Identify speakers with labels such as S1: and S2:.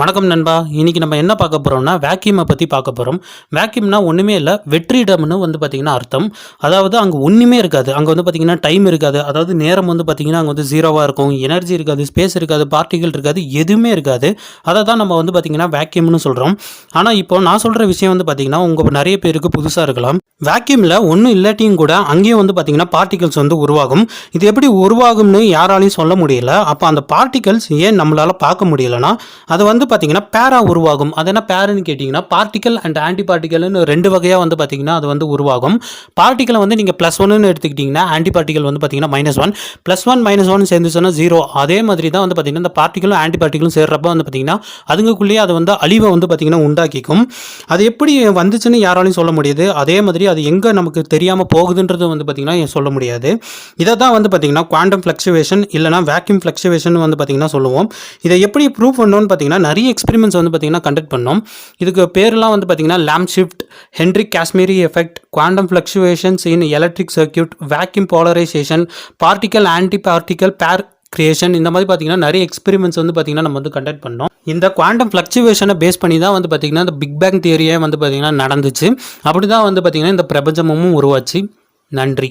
S1: வணக்கம் நண்பா. இன்னைக்கு நம்ம என்ன பார்க்க போகிறோம்னா வேக்யூமை பற்றி பார்க்க போகிறோம் வேக்யூம்னா ஒன்றுமே இல்லை வெற்றிடம்னு வந்து பார்த்திங்கன்னா அர்த்தம். அதாவது அங்கே ஒன்றுமே இருக்காது. அங்கே வந்து பார்த்திங்கன்னா டைம் இருக்காது. அதாவது நேரம் வந்து பார்த்திங்கன்னா அங்கே வந்து ஜீரோவாக இருக்கும். எனர்ஜி இருக்காது ஸ்பேஸ் இருக்காது பார்ட்டிகல் இருக்காது எதுவுமே இருக்காது. அதை தான் நம்ம வந்து பார்த்திங்கன்னா வேக்யூம்னு சொல்கிறோம் ஆனால் இப்போ நான் சொல்கிற விஷயம் வந்து பார்த்திங்கன்னா உங்கள் நிறைய பேருக்கு புதுசாக இருக்கலாம். வேக்யூமில் ஒன்றும் இல்லாட்டியும் கூட அங்கேயும் வந்து பார்த்திங்கன்னா பார்ட்டிகல்ஸ் வந்து உருவாகும். இது எப்படி உருவாகும்னு யாராலையும் சொல்ல முடியல. அப்போ அந்த பார்ட்டிகல்ஸ் ஏன் நம்மளால் பார்க்க முடியலன்னா அது வந்து பார்த்தீங்கன்னா பேரா உருவாகும். அது என்ன பேருன்னு கேட்டிங்கன்னா பார்ட்டிக்கல் அண்ட் ஆன்டி பார்ட்டிக்கல்னு ரெண்டு வகையாக வந்து பார்த்திங்கன்னா அது வந்து உருவாகும். பார்ட்டிக்கலை வந்து நீங்கள் ப்ளஸ் ஒன்னு எடுத்துக்கிட்டிங்கன்னா ஆன்டிபார்ட்டிகள் வந்து பார்த்திங்கன்னா minus one plus one minus one சேர்ந்து சொன்னால் ஜீரோ அதே மாதிரி தான் வந்து பார்த்தீங்கன்னா இந்த பார்ட்டிக்கலும் ஆன்டி பார்ட்டிக்கலும் சேர்றப்ப வந்து பார்த்தீங்கன்னா அதுங்களுக்குள்ளேயே அது வந்து அழிவை வந்து பார்த்திங்கன்னா உண்டாக்கிக்கும். அது எப்படி வந்துச்சுன்னு யாராலையும் சொல்ல முடியாது. அதே மாதிரி அது எங்கே நமக்கு தெரியாமல் போகுதுன்றது வந்து பார்த்திங்கன்னா சொல்ல முடியாது. இதை தான் வந்து பார்த்திங்கன்னா குவாண்டம் ஃப்ளக்சுவேஷன் இல்லைனா வேக்யூம் ஃப்ளக்சுவேஷன் வந்து பார்த்திங்கன்னா சொல்லுவோம். இதை எப்படி ப்ரூவ் பண்ணோன்னு பார்த்திங்கன்னா நிறைய எக்ஸ்பெரிமெண்ட்ஸ் வந்து பார்த்திங்கன்னா கண்டக்ட் பண்ணோம். இதுக்கு பேர்லாம் வந்து பார்த்திங்கன்னா Lamb shift Hendrik Casimir effect quantum fluctuations in electric circuit vacuum polarisation particle anti particle pair creation இந்த மாதிரி பார்த்தீங்கன்னா நிறைய எக்ஸ்பெரிமெண்ட்ஸ் வந்து பார்த்திங்கன்னா நம்ம வந்து கண்டக்ட் பண்ணோம். இந்த குவாண்டம் ஃப்ளக்சுவேஷனை பேஸ் பண்ணி தான் வந்து பார்த்திங்கன்னா இந்த பிக் பேங் தியரியே வந்து பார்த்திங்கன்னா நடந்துச்சு. அப்படி தான் வந்து பார்த்திங்கன்னா இந்த பிரபஞ்சமும் உருவாச்சு. நன்றி.